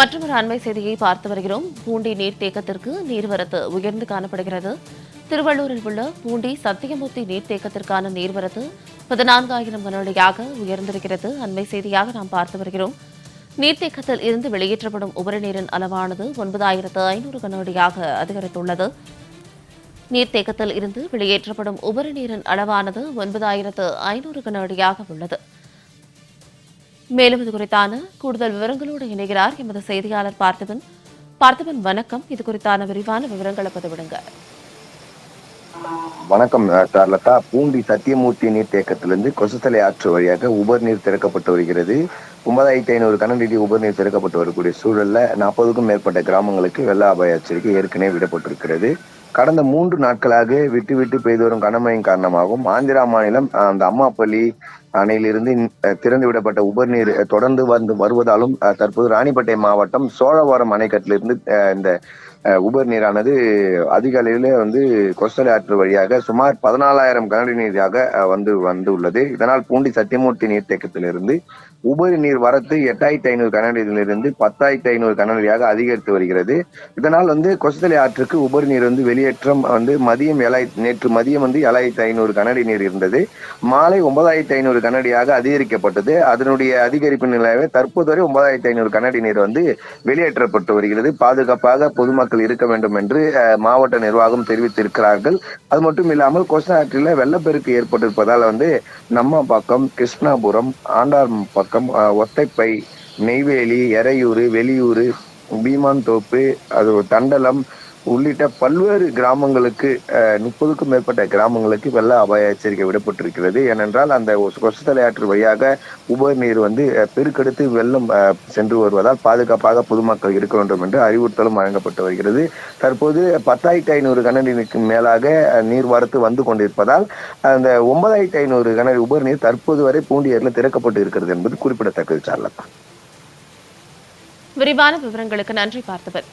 மற்றொரு அண்மை செய்தியை பார்த்து வருகிறோம். பூண்டி நீர்த்தேக்கத்திற்கு நீர்வரத்து உயர்ந்து காணப்படுகிறது. திருவள்ளூரில் உள்ள பூண்டி சத்தியமூர்த்தி நீர்த்தேக்கத்திற்கான நீர்வரத்து பதினான்காயிரம் கனஅடியாக உயர்ந்திருக்கிறது. அண்மை செய்தியாக நாம் பார்த்து வருகிறோம். நீர்த்தேக்கத்தில் இருந்து வெளியேற்றப்படும் உபரி நீரின் அளவானது ஒன்பதாயிரத்து ஐநூறு கனஅடியாக அதிகரித்துள்ளது. நீர்த்தேக்கத்தில் இருந்து வெளியேற்றப்படும் உபரி நீரின் அளவானது ஒன்பதாயிரத்து ஐநூறு கனஅடியாக உள்ளது. மேலும் இது குறித்தான கூடுதல் விவரங்களோடு இணைகிறார் எமது செய்தியாளர் பார்த்திபன் பார்த்திபன் வணக்கம். இது குறித்தான விரிவான விவரங்களை பதிவிடுங்க. வணக்கம் சார்லதா. பூண்டி சத்தியமூர்த்தி நீர்த்தேக்கத்திலிருந்து கொசுத்தலை ஆற்று வழியாக உபர் நீர் திறக்கப்பட்டு வருகிறது. ஒன்பதாயிரத்தி ஐநூறு கனடிடி உபர் நீர் திறக்கப்பட்டு வரக்கூடிய சூழல்ல நாற்பதுக்கும் மேற்பட்ட கிராமங்களுக்கு வெள்ள அபாய எச்சரிக்கை ஏற்கனவே விடப்பட்டிருக்கிறது. கடந்த மூன்று நாட்களாக விட்டு விட்டு பெய்து வரும் கனமழையின் காரணமாகவும் ஆந்திரா மாநிலம் அஹ், அந்த அம்மாப்பள்ளி அணையிலிருந்து திறந்து விடப்பட்ட உபர்நீர் தொடர்ந்து வந்து வருவதாலும் தற்போது ராணிப்பேட்டை மாவட்டம் சோழவரம் அணைக்கட்டிலிருந்து இந்த உபர் நீரானது அதிக வந்து கொஸ்தலை ஆற்று வழியாக சுமார் பதினாலாயிரம் கனடி நீராக வந்து வந்து உள்ளது இதனால் பூண்டி சத்தியமூர்த்தி நீர்த்தேக்கத்திலிருந்து உபரி நீர் வரத்து எட்டாயிரத்தி ஐநூறு கனடியிலிருந்து பத்தாயிரத்தி ஐநூறு கனடியாக அதிகரித்து வருகிறது. இதனால் வந்து கொசத்தலை ஆற்றுக்கு உபரி நீர் வந்து வெளியேற்றம் வந்து மதியம் ஏழாயிரத்தி நேற்று மதியம் வந்து ஏழாயிரத்தி ஐநூறு கனடி நீர் இருந்தது. மாலை ஒன்பதாயிரத்தி ஐநூறு கனடியாக அதிகரிக்கப்பட்டது. அதனுடைய அதிகரிப்பு நிலையாவே தற்போது வரை ஒன்பதாயிரத்தி ஐநூறு கனடி நீர் வந்து வெளியேற்றப்பட்டு வருகிறது. பாதுகாப்பாக பொதுமக்கள் இருக்க வேண்டும் என்று மாவட்ட நிர்வாகம் தெரிவித்திருக்கிறார்கள். அது மட்டும் இல்லாமல் கொஸ்தலை ஆற்றில் வெள்ளப்பெருக்கு ஏற்பட்டிருப்பதால் வந்து நம்ம பக்கம் கிருஷ்ணாபுரம் ஆண்டார் பக்கம் ஒத்தைப்பை நெய்வேலி எறையூர் வெளியூர் பீமான் தோப்பு அது தண்டலம் உள்ளிட்ட பல்வேறு கிராமங்களுக்கு முப்பதுக்கும் மேற்பட்ட கிராமங்களுக்கு வெள்ள அபாய எச்சரிக்கை விடப்பட்டிருக்கிறது. ஏனென்றால் அந்த கொசத்தலை ஆற்று வழியாக உபரி நீர் வந்து பெருக்கெடுத்து வெள்ளம் சென்று வருவதால் பாதுகாப்பாக பொதுமக்கள் இருக்க வேண்டும் என்று அறிவுறுத்தலும் வழங்கப்பட்டு வருகிறது. தற்போது பத்தாயிரத்தி ஐநூறு கனடிக்கு மேலாக அஹ், நீர் வரத்து வந்து கொண்டிருப்பதால் அந்த ஒன்பதாயிரத்தி ஐநூறு கனடி உபரி நீர் தற்போது வரை பூண்டியரில் திறக்கப்பட்டு இருக்கிறது என்பது குறிப்பிடத்தக்கது சார்லதா விரிவான விவரங்களுக்கு நன்றி பார்த்தவர்